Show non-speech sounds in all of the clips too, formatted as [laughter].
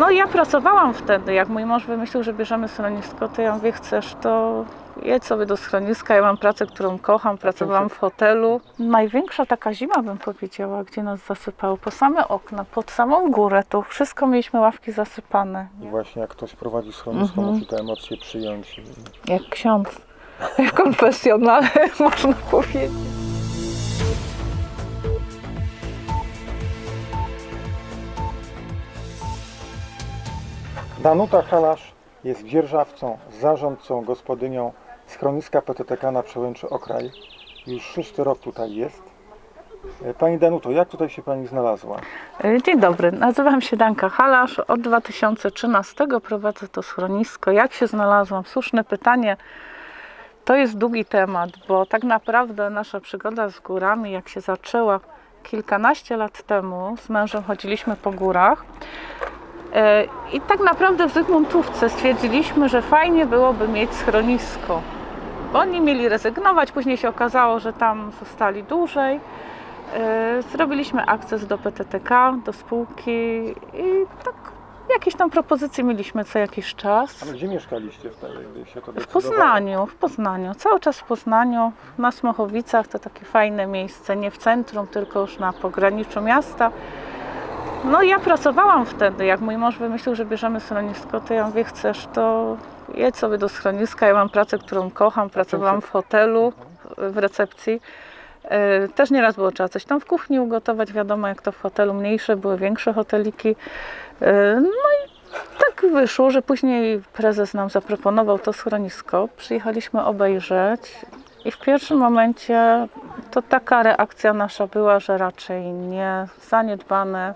No ja pracowałam wtedy, jak mój mąż wymyślił, że bierzemy schronisko, to ja mówię, chcesz to jedź sobie do schroniska, ja mam pracę, którą kocham, pracowałam w hotelu. Największa taka zima bym powiedziała, gdzie nas zasypało, po same okna, pod samą górę, tu wszystko mieliśmy ławki zasypane. I właśnie jak ktoś prowadzi schronisko, Mhm. musi te emocje przyjąć. Jak ksiądz, [laughs] jak konfesjonal, [laughs] można powiedzieć. Danuta Halasz jest dzierżawcą, zarządcą, gospodynią schroniska PTTK na Przełęczy Okraj. Już szósty rok tutaj jest. E, Pani Danuto, jak tutaj się Pani znalazła? E, Dzień dobry, nazywam się Danka Halasz. Od 2013 prowadzę to schronisko. Jak się znalazłam? Słuszne pytanie. To jest długi temat, bo tak naprawdę nasza przygoda z górami, jak się zaczęła kilkanaście lat temu, z mężem chodziliśmy po górach. E, I tak naprawdę w Zygmuntówce stwierdziliśmy, że fajnie byłoby mieć schronisko. Bo oni mieli rezygnować, później się okazało, że tam zostali dłużej. E, Zrobiliśmy akces do PTTK, do spółki i tak jakieś tam propozycje mieliśmy co jakiś czas. A gdzie mieszkaliście wtedy, gdy się to W? Poznaniu, w Poznaniu, cały czas w Poznaniu, na Smochowicach, to takie fajne miejsce, nie w centrum, tylko już na pograniczu miasta. No ja pracowałam wtedy, jak mój mąż wymyślił, że bierzemy schronisko, to ja mówię, chcesz to jedź sobie do schroniska, ja mam pracę, którą kocham, pracowałam w hotelu, w recepcji. E, Też nieraz było trzeba coś tam w kuchni ugotować, wiadomo jak to w hotelu, mniejsze były większe hoteliki. E, No i tak wyszło, że później prezes nam zaproponował to schronisko. Przyjechaliśmy obejrzeć i w pierwszym momencie to taka reakcja nasza była, że raczej nie zaniedbane.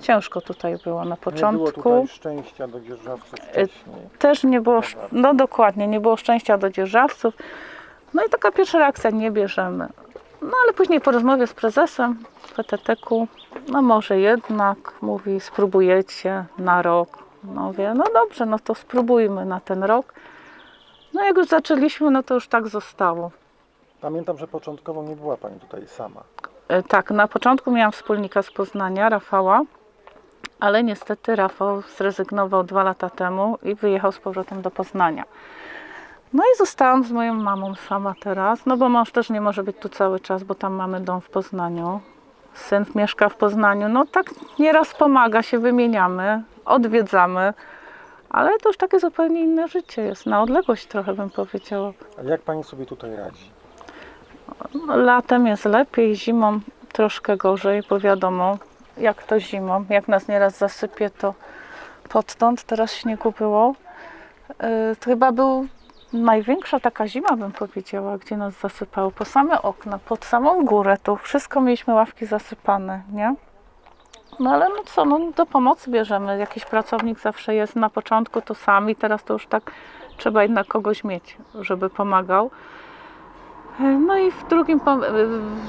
Ciężko tutaj było na Nie było początku. tutaj szczęścia do dzierżawców wcześniej. Też nie było, no dokładnie, nie było szczęścia do dzierżawców. No i taka pierwsza reakcja, nie bierzemy. No ale później po rozmowie z prezesem PTT-ku, no może jednak, mówi, spróbujecie na rok. No mówię, no dobrze, no to spróbujmy na ten rok. No jak już zaczęliśmy, no to już tak zostało. Pamiętam, że początkowo nie była Pani tutaj sama. E, Tak, na początku miałam wspólnika z Poznania, Rafała, ale niestety Rafał zrezygnował dwa lata temu i wyjechał z powrotem do Poznania. No i zostałam z moją mamą sama teraz, no bo mąż też nie może być tu cały czas, bo tam mamy dom w Poznaniu. Syn mieszka w Poznaniu, no tak nieraz pomaga, się wymieniamy, odwiedzamy, ale to już takie zupełnie inne życie jest, na odległość trochę bym powiedziała. A jak Pani sobie tutaj radzi? Latem jest lepiej, zimą troszkę gorzej, bo wiadomo, jak to zimą, jak nas nieraz zasypie, to podtąd, teraz śniegu było. Yy, chyba był największa taka zima, bym powiedziała, gdzie nas zasypało. Po same okna, pod samą górę, tu wszystko mieliśmy ławki zasypane, nie? No ale no co, no do pomocy bierzemy. Jakiś pracownik zawsze jest na początku, to sami, teraz to już tak trzeba jednak kogoś mieć, żeby pomagał. No i w drugim,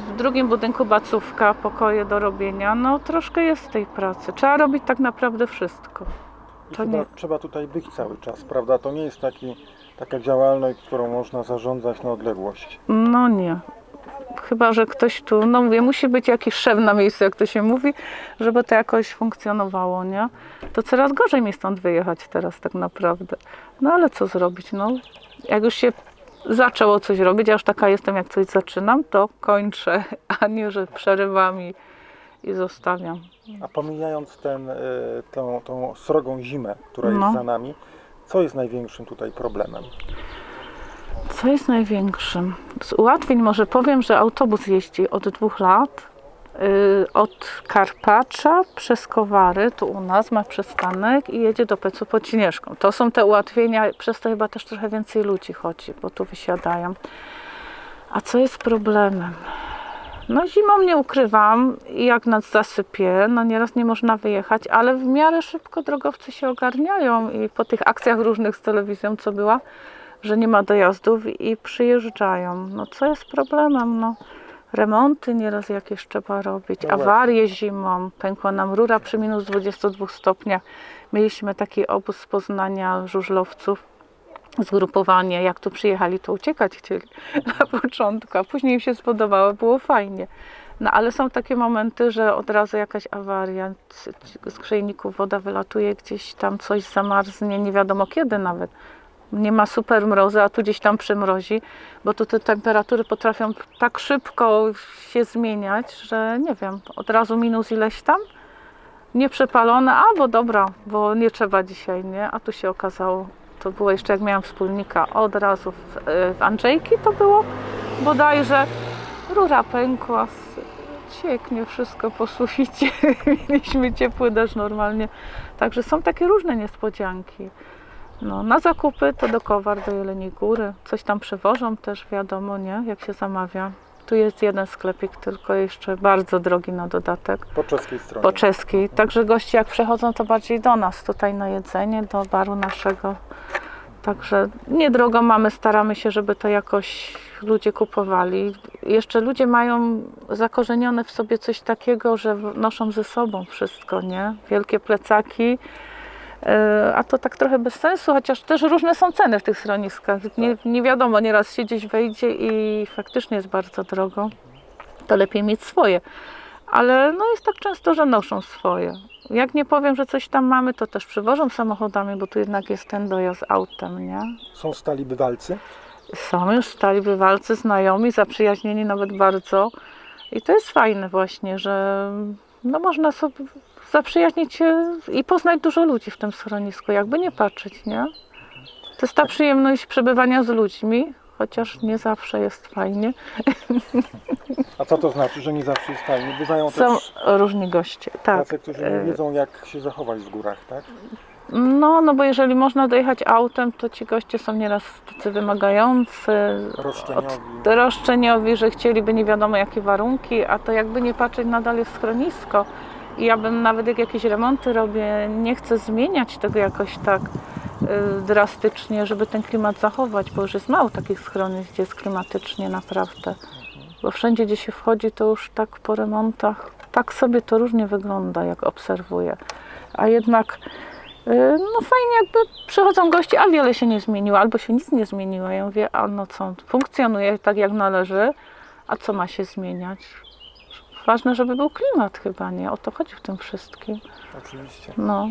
w drugim budynku bacówka, pokoje do robienia. No troszkę jest tej pracy. Trzeba robić tak naprawdę wszystko. I To chyba nie- trzeba tutaj być cały czas, prawda? To nie jest taki, taka działalność, którą można zarządzać na odległość. No nie. Chyba, że ktoś tu, no mówię, musi być jakiś szef na miejscu, jak to się mówi, żeby to jakoś funkcjonowało, nie? To coraz gorzej mi stąd wyjechać teraz tak naprawdę. No ale co zrobić, no? Jak już się zaczęło coś robić, ja już taka jestem, jak coś zaczynam, to kończę, [laughs] a nie, że przerywam i, i zostawiam. A pomijając ten, y, tą, tą srogą zimę, która No. jest za nami, co jest największym tutaj problemem? Co jest największym? Z ułatwień może powiem, że autobus jeździ od dwóch lat. Yy, Od Karpacza przez Kowary, tu u nas ma przystanek i jedzie do Pecu pod. To są te ułatwienia, przez to chyba też trochę więcej ludzi chodzi, bo tu wysiadają. A co jest problemem? No zimą nie ukrywam i jak nas zasypie, no nieraz nie można wyjechać, ale w miarę szybko drogowcy się ogarniają i po tych akcjach różnych z telewizją, co była, że nie ma dojazdów i przyjeżdżają. No co jest problemem? No, remonty nieraz jakieś trzeba robić, No awarie zimą, pękła nam rura przy minus 22 stopniach. Mieliśmy taki obóz z Poznania żużlowców, zgrupowanie, jak tu przyjechali, to uciekać chcieli [laughs] na początku, a później im się spodobało, było fajnie. No ale są takie momenty, że od razu jakaś awaria, z grzejników woda wylatuje, gdzieś tam coś zamarznie, nie wiadomo kiedy nawet. Nie ma super mrozu, a tu gdzieś tam przymrozi, bo tu te temperatury potrafią tak szybko się zmieniać, że nie wiem, od razu minus ileś tam, nieprzepalone, albo dobra, bo nie trzeba dzisiaj, nie? A tu się okazało, to było jeszcze jak miałam wspólnika, od razu w, w Andrzejki to było bodajże rura pękła, cieknie wszystko po suficie, [laughs] mieliśmy ciepły deszcz normalnie, także są takie różne niespodzianki. No, na zakupy to do Kowar, do Jeleniej Góry, coś tam przewożą też, wiadomo, nie, jak się zamawia. Tu jest jeden sklepik, tylko jeszcze bardzo drogi na dodatek Po czeskiej stronie. po czeskiej. Także goście jak przechodzą, to bardziej do nas, tutaj na jedzenie, do baru naszego. Także niedrogo mamy, staramy się, żeby to jakoś ludzie kupowali. Jeszcze ludzie mają zakorzenione w sobie coś takiego, że noszą ze sobą wszystko, nie? Wielkie plecaki. Yy, A to tak trochę bez sensu, chociaż też różne są ceny w tych schroniskach. Nie, nie wiadomo, nieraz się gdzieś wejdzie i faktycznie jest bardzo drogo. To lepiej mieć swoje ale no jest tak często, że noszą swoje. Jak nie powiem, że coś tam mamy, to też przywożą samochodami, bo tu jednak jest ten dojazd autem, nie? Są stali bywalcy. Są już stali bywalcy, znajomi, zaprzyjaźnieni nawet bardzo. I to jest fajne właśnie, że no można sobie zaprzyjaźnić się i poznać dużo ludzi w tym schronisku, jakby nie patrzeć, nie? To jest ta przyjemność przebywania z ludźmi, chociaż nie zawsze jest fajnie. [laughs] A co to znaczy, że nie zawsze jest fajnie? Bywają Są też różni goście, tak. tacy, którzy nie e, wiedzą jak się zachować w górach, tak? No, no bo jeżeli można dojechać autem, to ci goście są nieraz tacy wymagający, Roszczeniowi. roszczeniowi, że chcieliby nie wiadomo jakie warunki, a to jakby nie patrzeć, nadal jest schronisko. Ja bym nawet jak jakieś remonty robię, nie chcę zmieniać tego jakoś tak y, drastycznie, żeby ten klimat zachować, bo już jest mało takich schronisk, gdzie jest klimatycznie naprawdę. Bo wszędzie, gdzie się wchodzi, to już tak po remontach, tak sobie to różnie wygląda, jak obserwuję. A jednak y, no fajnie jakby przychodzą goście, a wiele się nie zmieniło, albo się nic nie zmieniło. Ja mówię, a no co, funkcjonuje tak jak należy, a co ma się zmieniać? Ważne, żeby był klimat chyba, nie? O to chodzi w tym wszystkim. Oczywiście. No.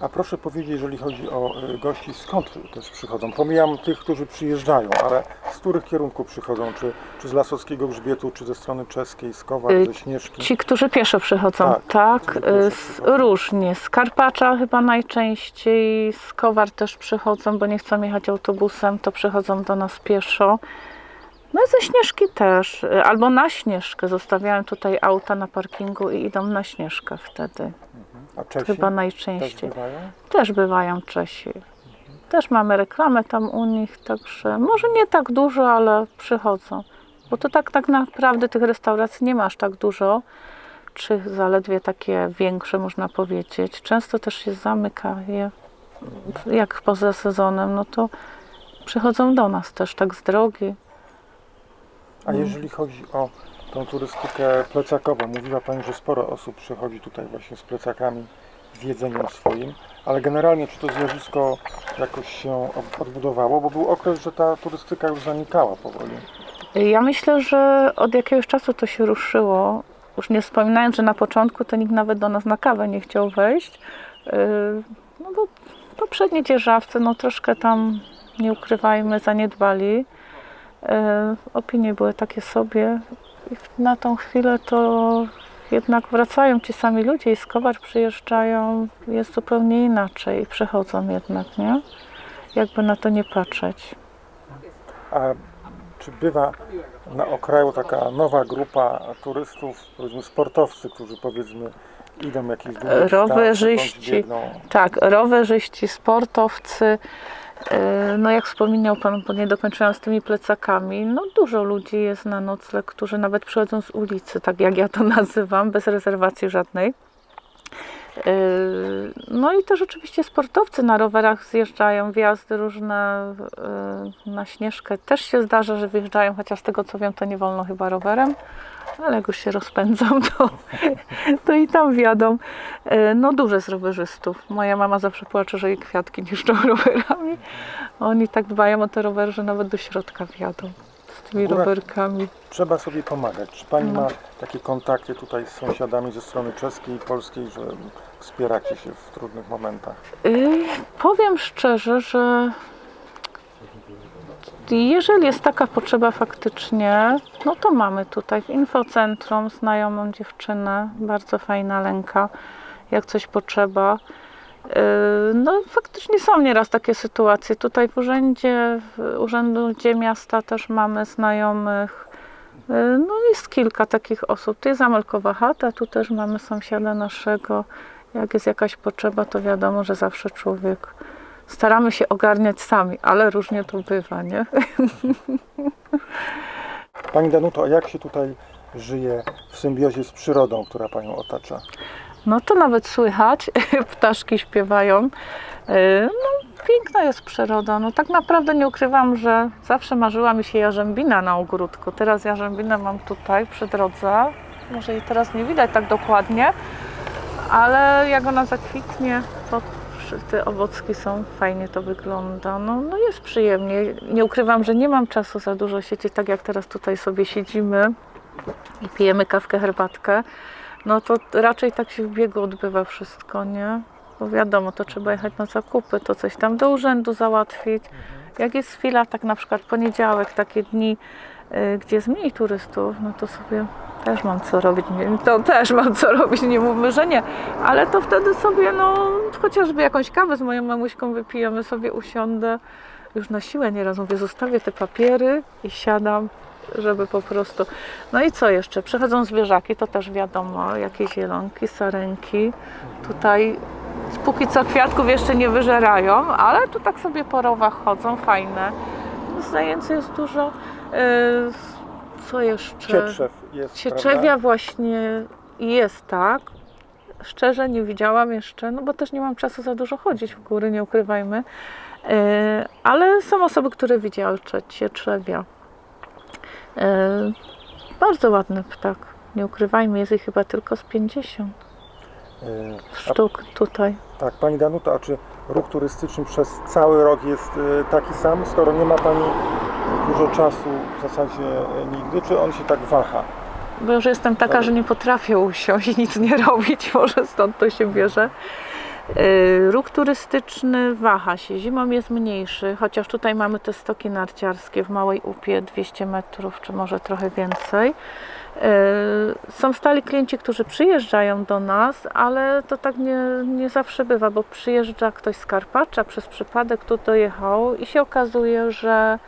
A proszę powiedzieć, jeżeli chodzi o y, gości, skąd też przychodzą? Pomijam tych, którzy przyjeżdżają, ale z których kierunków przychodzą? Czy, czy z Lasowskiego Grzbietu, czy ze strony czeskiej, z Kowar, Y, ze Śnieżki? Ci, którzy pieszo przychodzą, Tak, tak, pieszo y, przychodzą. różnie. Z Karpacza chyba najczęściej, z Kowar też przychodzą, bo nie chcą jechać autobusem, to przychodzą do nas pieszo. No i ze Śnieżki też, albo na Śnieżkę. Zostawiają tutaj auta na parkingu i idą na Śnieżkę wtedy. A Czesi Chyba też najczęściej. bywają? Też bywają Czesi. Też mamy reklamę tam u nich, także może nie tak dużo, ale przychodzą. Bo to tak, tak naprawdę tych restauracji nie ma aż tak dużo, czy zaledwie takie większe można powiedzieć. Często też się zamyka je, jak poza sezonem, no to przychodzą do nas też tak z drogi. A jeżeli chodzi o tą turystykę plecakową, mówiła Pani, że sporo osób przychodzi tutaj właśnie z plecakami, z jedzeniem swoim, ale generalnie czy to zjawisko jakoś się od- odbudowało, bo był okres, że ta turystyka już zanikała powoli. Ja myślę, że od jakiegoś czasu to się ruszyło. Już nie wspominając, że na początku to nikt nawet do nas na kawę nie chciał wejść. Yy, No bo poprzednie dzierżawcy, no troszkę tam, nie ukrywajmy, zaniedbali. Yy, Opinie były takie sobie. I na tą chwilę to jednak wracają ci sami ludzie i z Kowar przyjeżdżają, jest zupełnie inaczej. Przychodzą jednak, nie? Jakby na to nie patrzeć. A czy bywa na okraju taka nowa grupa turystów, powiedzmy sportowcy, którzy powiedzmy idą jakieś długie Rowerzyści. Tak, rowerzyści, sportowcy. Yy, No jak wspominał Pan, bo nie dokończyłam z tymi plecakami, no dużo ludzi jest na nocleg, którzy nawet przychodzą z ulicy, tak jak ja to [laughs] nazywam, bez rezerwacji żadnej. Yy, No i też oczywiście sportowcy na rowerach zjeżdżają, wjazdy różne yy, na Śnieżkę. Też się zdarza, że wyjeżdżają, chociaż z tego co wiem, to nie wolno chyba rowerem, ale jak już się rozpędzą, [laughs] to, to i tam wjadą. Yy, No dużo jest rowerzystów. Moja mama zawsze płacze, że jej kwiatki [laughs] niszczą rowerami. Oni tak dbają o te rowery, że nawet do środka wjadą. Tymi Góra- rowerkami. Trzeba sobie pomagać. Czy Pani No. ma takie kontakty tutaj z sąsiadami ze strony czeskiej i polskiej, że wspieracie się w trudnych momentach? Y, powiem szczerze, że jeżeli jest taka potrzeba faktycznie, no to mamy tutaj w infocentrum znajomą dziewczynę, bardzo fajna Lenka, jak coś potrzeba. Y, No faktycznie są nieraz takie sytuacje. Tutaj w urzędzie, w urzędzie miasta też mamy znajomych. Y, No jest kilka takich osób. Tu jest Amelkowa chata, tu też mamy sąsiada naszego. Jak jest jakaś potrzeba, to wiadomo, że zawsze człowiek staramy się ogarniać sami, ale różnie to bywa, nie? [laughs] Pani Danuto, a jak się tutaj żyje w symbiozie z przyrodą, która Panią otacza? No to nawet słychać, [laughs] ptaszki śpiewają. Yy, No, piękna jest przyroda. No tak naprawdę nie ukrywam, że zawsze marzyła mi się jarzębina na ogródku. Teraz jarzębinę mam tutaj przy drodze. Może jej teraz nie widać tak dokładnie, ale jak ona zakwitnie, to te owocki są, fajnie to wygląda. No, no jest przyjemnie. Nie ukrywam, że nie mam czasu za dużo siedzieć, tak jak teraz tutaj sobie siedzimy i pijemy kawkę, herbatkę. No to raczej tak się w biegu odbywa wszystko, nie? Bo wiadomo, to trzeba jechać na zakupy, to coś tam do urzędu załatwić. Jak jest chwila, tak na przykład poniedziałek, takie dni, y, gdzie jest mniej turystów, no to sobie też mam co robić. Nie, to też mam co robić, nie mówmy, że nie. Ale to wtedy sobie, no, chociażby jakąś kawę z moją mamuśką wypijemy, sobie usiądę. Już na siłę nieraz mówię, zostawię te papiery i siadam, żeby po prostu... No i co jeszcze? Przychodzą zwierzaki, to też wiadomo, jakieś zielonki, sarenki. Tutaj póki co kwiatków jeszcze nie wyżerają, ale tu tak sobie po rowach chodzą, fajne. Zajęcy jest dużo. Yy, Co jeszcze? Cietrzew jest, Cieczewia prawda? właśnie jest tak. Szczerze nie widziałam jeszcze, no bo też nie mam czasu za dużo chodzić w góry, nie ukrywajmy. Yy, ale są osoby, które widziały. Yy, bardzo ładny ptak. Nie ukrywajmy, jest ich chyba tylko z 50 Y, A, sztuk tutaj. tak, Pani Danuto, a czy ruch turystyczny przez cały rok jest y, taki sam, skoro nie ma Pani dużo czasu w zasadzie nigdy, czy on się tak waha? Bo już jestem taka, że nie potrafię usiąść i nic nie robić, [laughs] może stąd to się bierze. Yy, Ruch turystyczny waha się, zimą jest mniejszy, chociaż tutaj mamy te stoki narciarskie w Małej Upie 200 metrów, czy może trochę więcej. Yy, Są stali klienci, którzy przyjeżdżają do nas, ale to tak nie, nie zawsze bywa, bo przyjeżdża ktoś z Karpacza przez przypadek tu dojechał i się okazuje, że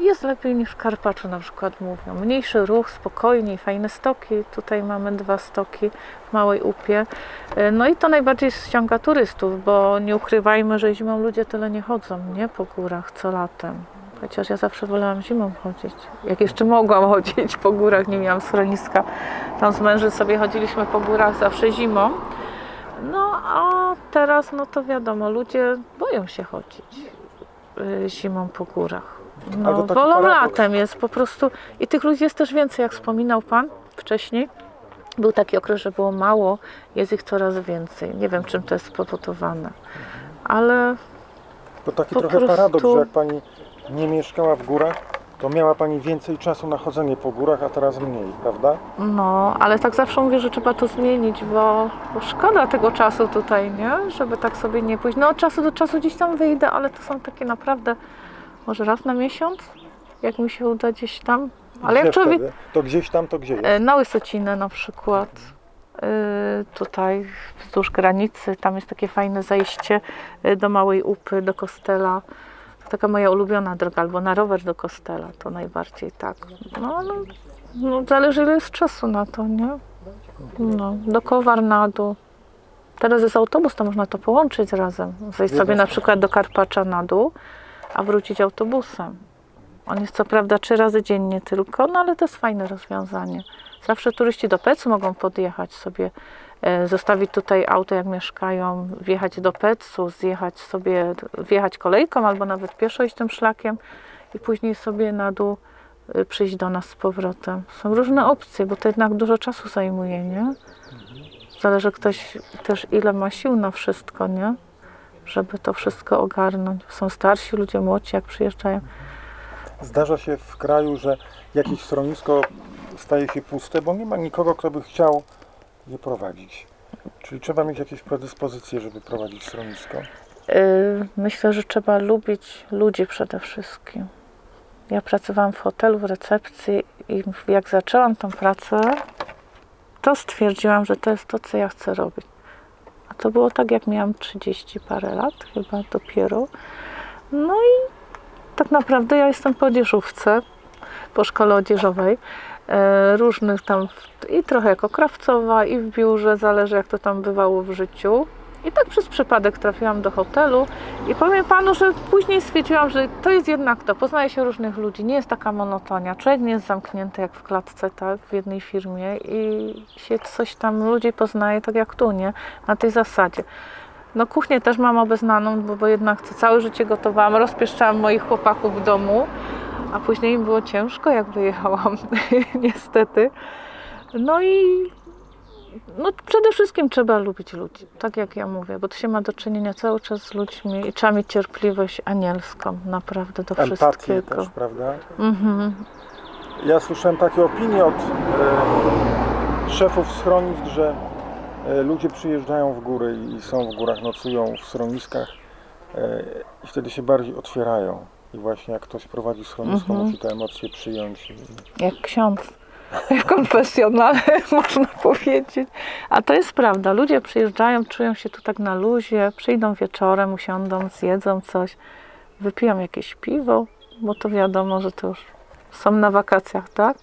jest lepiej niż w Karpaczu na przykład mówią. Mniejszy ruch, spokojniej, fajne stoki. Tutaj mamy dwa stoki w Małej Upie. E, No i to najbardziej ściąga turystów, bo nie ukrywajmy, że zimą ludzie tyle nie chodzą, nie? Po górach co latem. Chociaż ja zawsze wolałam zimą chodzić. Jak jeszcze mogłam chodzić po górach, nie miałam schroniska. Tam z mężem sobie chodziliśmy po górach zawsze zimą. No a teraz, no to wiadomo, ludzie boją się chodzić y, zimą po górach. No, taki wolą paradoks. latem jest po prostu. I tych ludzi jest też więcej, jak wspominał Pan wcześniej. Był taki okres, że było mało, jest ich coraz więcej. Nie wiem, czym to jest spowodowane. Ale To taki Po trochę prostu- paradoks, że jak Pani nie mieszkała w górach, to miała Pani więcej czasu na chodzenie po górach, a teraz mniej, prawda? no, ale tak zawsze mówię, że trzeba to zmienić, bo, bo szkoda tego czasu tutaj, nie? Żeby tak sobie nie pójść. No od czasu do czasu gdzieś tam wyjdę, ale to są takie naprawdę może raz na miesiąc, jak mi się uda gdzieś tam. Ale jak człowiek? To gdzieś tam, to gdzie jest? E, Na Łysocinę na przykład. E, Tutaj wzdłuż granicy, tam jest takie fajne zejście e, do Małej Upy, do Kostela. To taka moja ulubiona droga, albo na rower do Kostela, to najbardziej tak. No, ale no, zależy ile jest czasu na to, nie? No, do Kowarnadu. Teraz jest autobus, to można to połączyć razem. Zejść sobie na przykład do Karpacza na dół, a wrócić autobusem. On jest co prawda trzy razy dziennie tylko, no ale to jest fajne rozwiązanie. Zawsze turyści do Pecu mogą podjechać sobie, e, zostawić tutaj auto jak mieszkają, wjechać do Pecu, zjechać sobie, wjechać kolejką albo nawet pieszo iść tym szlakiem i później sobie na dół e, przyjść do nas z powrotem. Są różne opcje, bo to jednak dużo czasu zajmuje, nie? Zależy ktoś też ile ma sił na wszystko, nie? Żeby to wszystko ogarnąć. Są starsi ludzie, młodsi jak przyjeżdżają. Zdarza się w kraju, że jakieś schronisko staje się puste, bo nie ma nikogo, kto by chciał je prowadzić. Czyli trzeba mieć jakieś predyspozycje, żeby prowadzić schronisko. Yy, Myślę, że trzeba lubić ludzi przede wszystkim. Ja pracowałam w hotelu, w recepcji i jak zaczęłam tą pracę, to stwierdziłam, że to jest to, co ja chcę robić. A to było tak, jak miałam 30 parę lat, chyba dopiero. No i tak naprawdę ja jestem po odzieżówce, po szkole odzieżowej. e, Różnych tam, i trochę jako krawcowa, i w biurze, zależy jak to tam bywało w życiu. I tak przez przypadek trafiłam do hotelu i powiem panu, że później stwierdziłam, że to jest jednak to. Poznaje się różnych ludzi, nie jest taka monotonia. Człowiek nie jest zamknięty jak w klatce, tak, w jednej firmie i się coś tam ludzi poznaje, tak jak tu, nie? Na tej zasadzie. No kuchnię też mam obeznaną, bo, bo jednak całe życie gotowałam, rozpieszczałam moich chłopaków w domu, a później im było ciężko, jak wyjechałam, [laughs] niestety. No i no przede wszystkim trzeba lubić ludzi, tak jak ja mówię, bo to się ma do czynienia cały czas z ludźmi i trzeba mieć cierpliwość anielską, naprawdę do Empatię wszystkiego. też, prawda? Mhm. Ja słyszałem takie opinie od e, szefów schronisk, że e, ludzie przyjeżdżają w góry i, i są w górach, nocują w schroniskach e, i wtedy się bardziej otwierają. I właśnie jak ktoś prowadzi schronisko, Mhm. musi te emocje przyjąć. I, Jak ksiądz, [laughs] jak konfesjonal, [laughs] można powiedzieć. A to jest prawda. Ludzie przyjeżdżają, czują się tu tak na luzie, przyjdą wieczorem, usiądą, zjedzą coś, wypiją jakieś piwo, bo to wiadomo, że to już są na wakacjach, tak?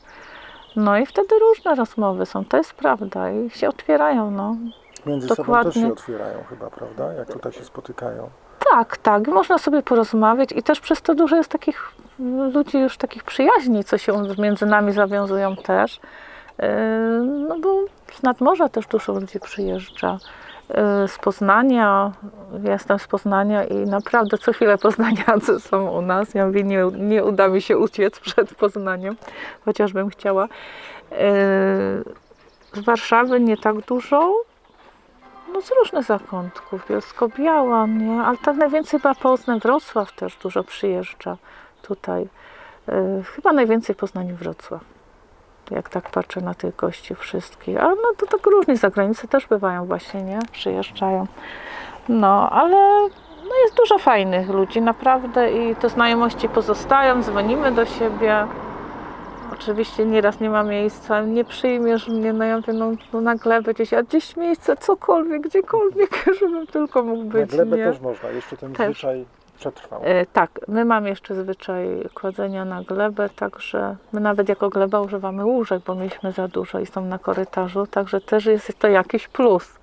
No i wtedy różne rozmowy są, to jest prawda i się otwierają, no. między sobą też Dokładnie. się otwierają chyba, prawda? Jak tutaj się spotykają. Tak, tak, można sobie porozmawiać i też przez to dużo jest takich ludzi już takich przyjaźni, co się między nami zawiązują też. Yy, No bo z nadmorza też dużo ludzi przyjeżdża. Yy, Z Poznania, ja jestem z Poznania i naprawdę co chwilę poznaniacy są u nas. Ja mówię, nie, nie uda mi się uciec przed Poznaniem, chociażbym chciała. Yy, Z Warszawy nie tak dużo, no z różnych zakątków, Bielsko-Biała, nie? Ale tak najwięcej chyba Poznań, Wrocław też dużo przyjeżdża tutaj. Yy, chyba najwięcej Poznań Wrocław. Jak tak patrzę na tych gości wszystkich. Ale no to tak różnie z zagranicy też bywają właśnie, nie? Przyjeżdżają. No, ale no jest dużo fajnych ludzi, naprawdę i te znajomości pozostają, dzwonimy do siebie. Oczywiście nieraz nie ma miejsca, nie przyjmiesz mnie, no ja mówię, no, no na glebę gdzieś, a gdzieś miejsce, cokolwiek, gdziekolwiek, [laughs] żebym tylko mógł Na być, glebę nie? też można, jeszcze ten Też. zwyczaj przetrwał. E, tak, my mamy jeszcze zwyczaj kładzenia na glebę, także my nawet jako gleba używamy łóżek, bo mieliśmy za dużo i są na korytarzu, także też jest to jakiś plus,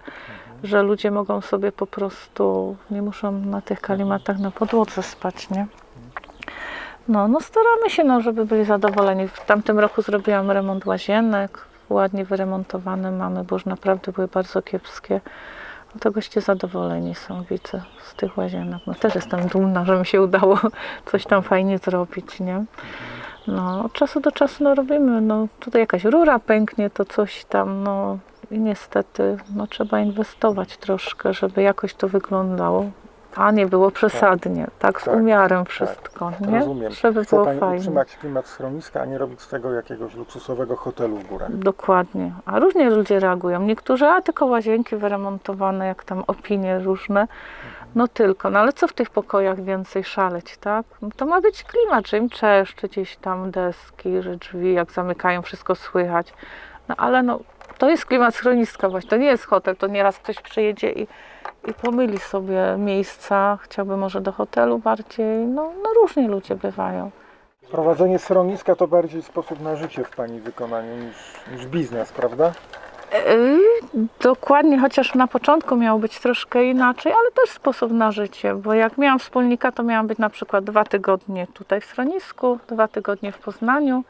że ludzie mogą sobie po prostu, nie muszą na tych kalimatach na podłodze spać, nie? No, no staramy się, no, żeby byli zadowoleni. W tamtym roku zrobiłam remont łazienek, ładnie wyremontowane mamy, bo już naprawdę były bardzo kiepskie. No to goście zadowoleni są, widzę, z tych łazienek. No też jestem dumna, że mi się udało coś tam fajnie zrobić, nie? No, od czasu do czasu no, robimy, no tutaj jakaś rura pęknie, to coś tam, no i niestety, no trzeba inwestować troszkę, żeby jakoś to wyglądało, a nie było przesadnie, tak, z Tak, umiarem wszystko, nie? Rozumiem. Żeby Chce było Pani fajnie. utrzymać klimat schroniska, a nie robić z tego jakiegoś luksusowego hotelu w górach. Dokładnie. A różnie ludzie reagują. Niektórzy, a tylko łazienki wyremontowane, jak tam opinie różne. No tylko, no ale co w tych pokojach więcej szaleć, tak? No to ma być klimat, że im czeszczy gdzieś tam deski, że drzwi jak zamykają, wszystko słychać. No ale no, to jest klimat schroniska właśnie, to nie jest hotel, to nieraz ktoś przyjedzie i, i pomyli sobie miejsca, chciałby może do hotelu bardziej, no, no różnie ludzie bywają. Prowadzenie schroniska to bardziej sposób na życie w Pani wykonaniu niż, niż biznes, prawda? Yy, Dokładnie, chociaż na początku miało być troszkę inaczej, ale też sposób na życie, bo jak miałam wspólnika, to miałam być na przykład dwa tygodnie tutaj w schronisku, dwa tygodnie w Poznaniu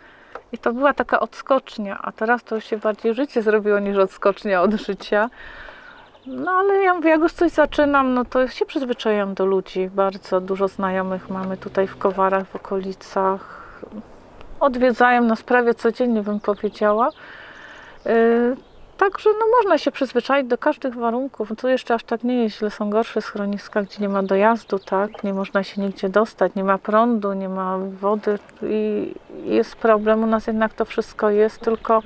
i to była taka odskocznia, a teraz to już się bardziej życie zrobiło niż odskocznia od życia. No ale ja mówię, jak już coś zaczynam, no to się przyzwyczaiłam do ludzi. Bardzo dużo znajomych mamy tutaj w Kowarach, w okolicach. Odwiedzają nas prawie codziennie, bym powiedziała. Yy, Także no, można się przyzwyczaić do każdych warunków. Tu jeszcze aż tak nie jest źle. Są gorsze schroniska, gdzie nie ma dojazdu, tak? Nie można się nigdzie dostać, nie ma prądu, nie ma wody i jest problem. U nas jednak to wszystko jest, tylko,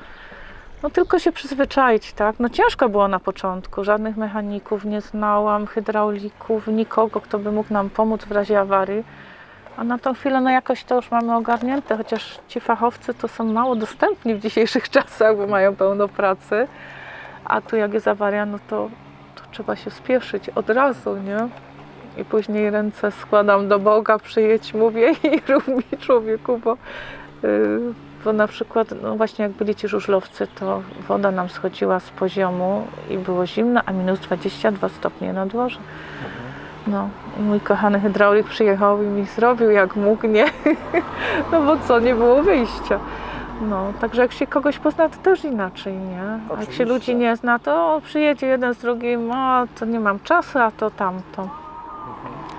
no, tylko się przyzwyczaić, tak? No ciężko było na początku. Żadnych mechaników nie znałam, hydraulików, nikogo, kto by mógł nam pomóc w razie awarii. A na tą chwilę no jakoś to już mamy ogarnięte, chociaż ci fachowcy to są mało dostępni w dzisiejszych [laughs] czasach, bo mają pełno pracy. A tu jak jest awaria, no to, to trzeba się spieszyć od razu, nie? I później ręce składam do Boga, przyjedź, mówię [laughs] i rób mi człowieku, bo, yy, bo na przykład, no właśnie jak byli ci żużlowcy, to woda nam schodziła z poziomu i było zimno, a minus 22 stopnie na dworze. No, i mój kochany hydraulik przyjechał i mi zrobił jak mógł, nie? [laughs] No bo co, nie było wyjścia. No, także jak się kogoś pozna, to też inaczej, nie? A jak się Oczywiście. ludzi nie zna, to przyjedzie jeden z drugim, o, to nie mam czasu, a to tamto.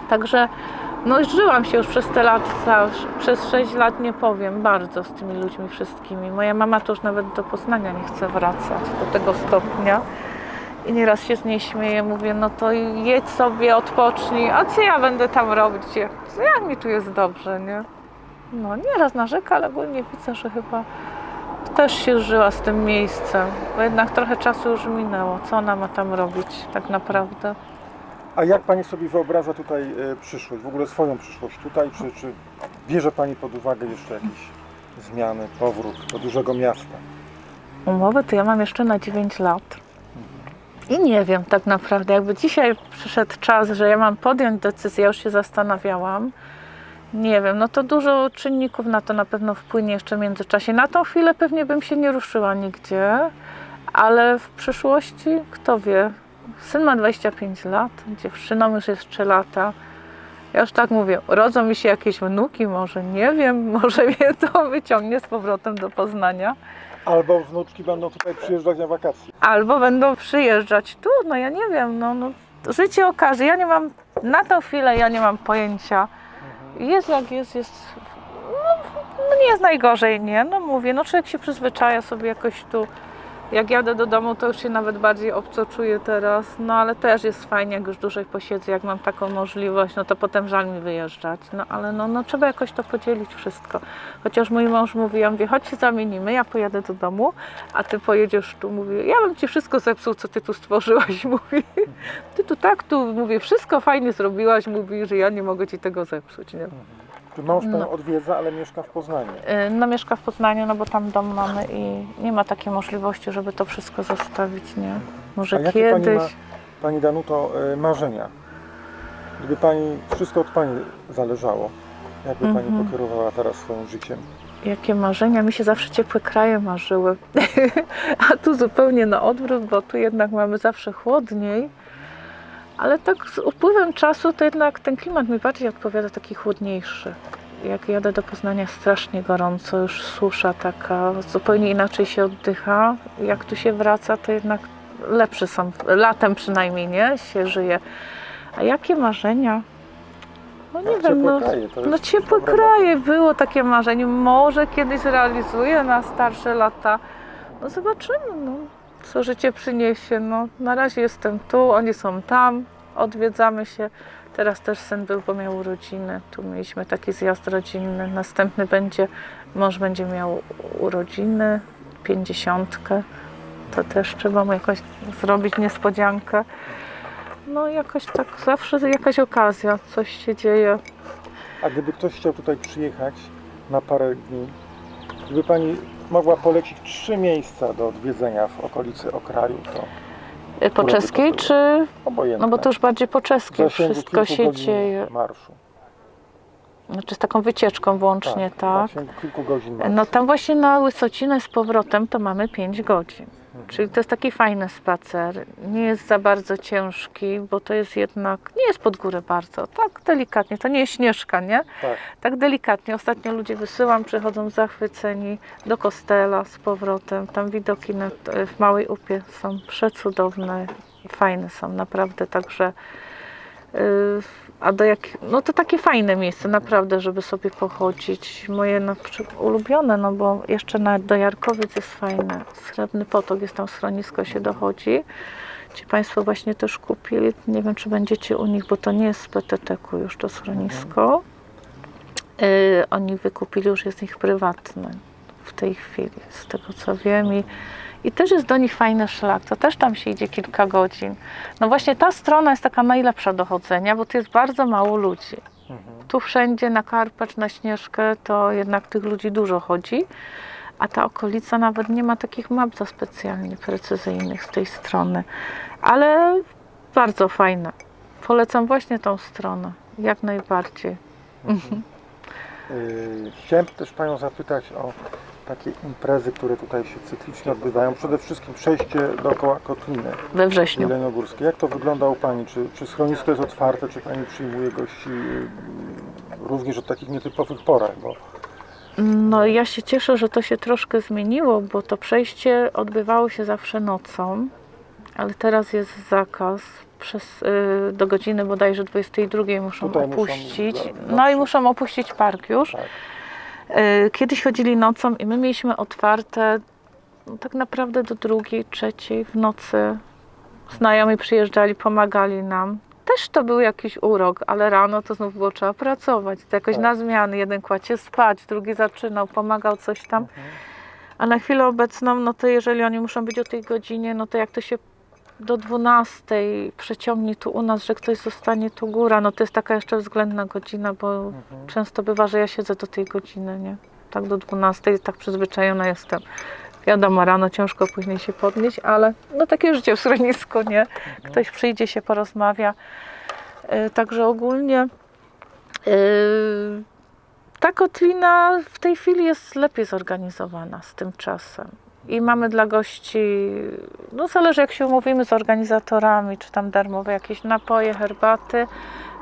Także, no żyłam się już przez te lata, przez 6 lat nie powiem, bardzo z tymi ludźmi wszystkimi. Moja mama to już nawet do Poznania nie chce wracać, do tego stopnia. I nieraz się z niej śmieję, mówię, no to jedź sobie, odpocznij, a co ja będę tam robić? Jak, mi tu jest dobrze, nie? No nieraz narzeka, ale ogólnie widzę, że chyba też się żyła z tym miejscem, bo jednak trochę czasu już minęło. Co ona ma tam robić tak naprawdę? A jak Pani sobie wyobraża tutaj e, przyszłość, w ogóle swoją przyszłość tutaj, czy, czy bierze Pani pod uwagę jeszcze jakieś zmiany, powrót do dużego miasta? Umowę to ja mam jeszcze na 9 lat. I nie wiem tak naprawdę, jakby dzisiaj przyszedł czas, że ja mam podjąć decyzję, już się zastanawiałam. Nie wiem, no to dużo czynników na to na pewno wpłynie jeszcze w międzyczasie. Na tą chwilę pewnie bym się nie ruszyła nigdzie, ale w przyszłości, kto wie. Syn ma 25 lat, dziewczyną już jest 3 lata. Ja już tak mówię, rodzą mi się jakieś wnuki, może nie wiem, [laughs] może mnie to wyciągnie z powrotem do Poznania. Albo wnuczki będą tutaj przyjeżdżać na wakacje. Albo będą przyjeżdżać tu, no ja nie wiem, no, no życie okaże. Ja nie mam, na tą chwilę ja nie mam pojęcia. Jest jak jest, jest, no, no nie jest najgorzej, nie? No mówię, no człowiek się przyzwyczaja sobie jakoś tu. Jak jadę do domu, to już się nawet bardziej obco czuję teraz, no ale też jest fajnie, jak już dłużej posiedzę, jak mam taką możliwość, no to potem żal mi wyjeżdżać, no ale no, no trzeba jakoś to podzielić wszystko. Chociaż mój mąż mówi, ja mówię, chodź się zamienimy, ja pojadę do domu, a ty pojedziesz tu, mówię, ja bym ci wszystko zepsuł, co ty tu stworzyłaś, [laughs] mówi, ty tu tak, tu, mówię, wszystko fajnie zrobiłaś, mówi, że ja nie mogę ci tego zepsuć, nie? Czy mąż No. odwiedza, ale mieszka w Poznaniu? Y, No mieszka w Poznaniu, no bo tam dom mamy i nie ma takiej możliwości, żeby to wszystko zostawić, nie? Może A jakie Pani kiedyś. ma, Pani Danuto, e, marzenia? Gdyby Pani, wszystko od Pani zależało, jakby Pani Mhm. pokierowała teraz swoim życiem? Jakie marzenia? Mi się zawsze ciepłe kraje marzyły. [laughs] A tu zupełnie na odwrót, bo tu jednak mamy zawsze chłodniej. Ale tak z upływem czasu to jednak ten klimat mi bardziej odpowiada, taki chłodniejszy. Jak jadę do Poznania strasznie gorąco, już susza taka, zupełnie inaczej się oddycha. Jak tu się wraca, to jednak lepsze są, latem przynajmniej, nie? Się żyje. A jakie marzenia? No nie wiem, ciepłe no, kraje, no ciepłe kraje, było takie marzenie. Może kiedyś zrealizuję na starsze lata. No zobaczymy, no, co życie przyniesie. No, na razie jestem tu, oni są tam, odwiedzamy się. Teraz też syn był, bo miał urodziny. Tu mieliśmy taki zjazd rodzinny. Następny będzie, mąż będzie miał urodziny, pięćdziesiątkę. To też trzeba mu jakoś zrobić niespodziankę. No jakoś tak, zawsze jakaś okazja, coś się dzieje. A gdyby ktoś chciał tutaj przyjechać na parę dni, gdyby Pani mogła polecić trzy miejsca do odwiedzenia w okolicy Okraju, to Y, Po Które by to czeskiej były? czy... obojętne. No bo to już bardziej po W czeskiej zasięgu wszystko kilku się godzin dzieje. marszu. Znaczy z taką wycieczką włącznie, W tak? zasięgu kilku godzin marszu. No tam właśnie na Łysocinę z powrotem to mamy 5 godzin. Czyli to jest taki fajny spacer. Nie jest za bardzo ciężki, bo to jest jednak, nie jest pod górę bardzo, tak delikatnie. To nie jest śnieżka, nie? Tak. Tak delikatnie. Ostatnio ludzie wysyłam, przychodzą zachwyceni do kostela z powrotem. Tam widoki na, w Małej Upie są przecudowne, fajne są naprawdę, także Y, A do jak, no to takie fajne miejsce, naprawdę, żeby sobie pochodzić. Moje na przykład ulubione, no bo jeszcze nawet do Jarkowiec jest fajne. Srebrny Potok, jest tam schronisko, się dochodzi. Ci Państwo właśnie też kupili, nie wiem czy będziecie u nich, bo to nie jest z PTT-ku już to schronisko. Y, oni wykupili, już jest ich prywatne w tej chwili, z tego co wiem. I, I też jest do nich fajny szlak, to też tam się idzie kilka godzin. No właśnie ta strona jest taka najlepsza do chodzenia, bo tu jest bardzo mało ludzi. Mhm. Tu wszędzie na Karpacz, na Śnieżkę to jednak tych ludzi dużo chodzi, a ta okolica nawet nie ma takich map za specjalnie precyzyjnych z tej strony. Ale bardzo fajna. Polecam właśnie tą stronę, jak najbardziej. Yy, [laughs] Chciałem też Panią zapytać o takie imprezy, które tutaj się cyklicznie odbywają. Przede wszystkim przejście dookoła Kotliny We wrześniu. Jeleniogórskiej. Jak to wygląda u Pani? Czy, czy schronisko jest otwarte? Czy Pani przyjmuje gości yy, również o takich nietypowych porach? Bo No ja się cieszę, że to się troszkę zmieniło, bo to przejście odbywało się zawsze nocą, ale teraz jest zakaz. Przez, y, do godziny bodajże 22 muszą Tutaj muszą opuścić. za- no i zawsze. muszą opuścić park już. tak. Y, Kiedyś chodzili nocą i my mieliśmy otwarte no, tak naprawdę do drugiej, trzeciej w nocy. Znajomi przyjeżdżali, pomagali nam. Też to był jakiś urok, ale rano to znów było trzeba pracować. To jakoś Tak. na zmiany. Jeden kładł się spać, drugi zaczynał, pomagał coś tam. Mhm. A na chwilę obecną, no to jeżeli oni muszą być o tej godzinie, no to jak to się do 12 przeciągnie tu u nas, że ktoś zostanie tu góra, no to jest taka jeszcze względna godzina, bo Mhm. często bywa, że ja siedzę do tej godziny, nie? Tak do 12, tak przyzwyczajona jestem. Wiadomo, rano ciężko później się podnieść, ale no takie życie w schronisku, nie? Ktoś przyjdzie się, porozmawia. Yy, Także ogólnie yy, ta kotlina w tej chwili jest lepiej zorganizowana z tym czasem. I mamy dla gości, no zależy jak się umówimy z organizatorami, czy tam darmowe jakieś napoje, herbaty,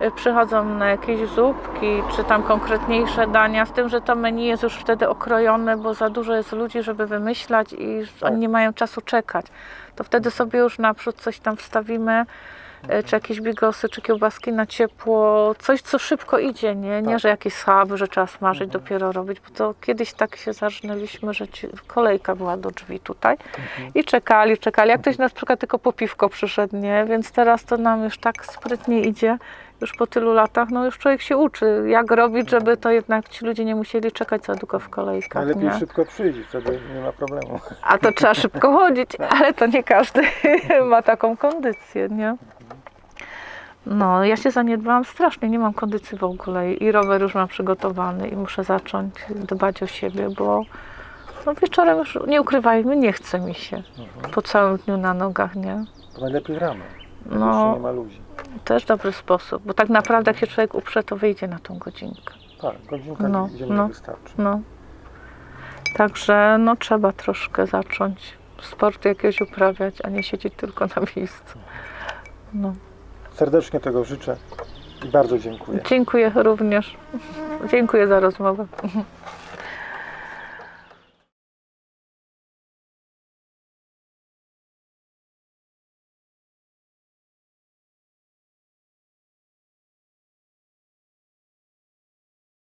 y, przychodzą na jakieś zupki, czy tam konkretniejsze dania, z tym, że to menu jest już wtedy okrojone, bo za dużo jest ludzi, żeby wymyślać i Tak. oni nie mają czasu czekać. To wtedy sobie już naprzód coś tam wstawimy, czy jakieś bigosy, czy kiełbaski na ciepło, coś co szybko idzie, nie, nie Tak. że jakieś schaby, że trzeba smażyć, Mhm. dopiero robić, bo to kiedyś tak się zarżnęliśmy, że ci, kolejka była do drzwi tutaj Mhm. i czekali, czekali, jak ktoś na przykład tylko po piwko przyszedł, nie, więc teraz to nam już tak sprytnie idzie, już po tylu latach, no już człowiek się uczy, jak robić, żeby to jednak ci ludzie nie musieli czekać za długo w kolejkach, Najlepiej nie? szybko przyjść, wtedy nie ma problemu. A to trzeba szybko chodzić, [laughs] ale to nie każdy [laughs] ma taką kondycję, nie? No, ja się zaniedbałam strasznie, nie mam kondycji w ogóle i rower już mam przygotowany i muszę zacząć dbać o siebie, bo no wieczorem już, nie ukrywajmy, nie chce mi się Mhm. po całym dniu na nogach, nie? To najlepiej rano. No. Nie ma ludzi. też dobry sposób, bo tak naprawdę jak się człowiek uprze, to wyjdzie na tą godzinkę. Tak, godzinka No, no. wystarczy. No. Także no trzeba troszkę zacząć sportu jakiegoś uprawiać, a nie siedzieć tylko na miejscu. No. Serdecznie tego życzę i bardzo dziękuję. Dziękuję również. Dziękuję za rozmowę.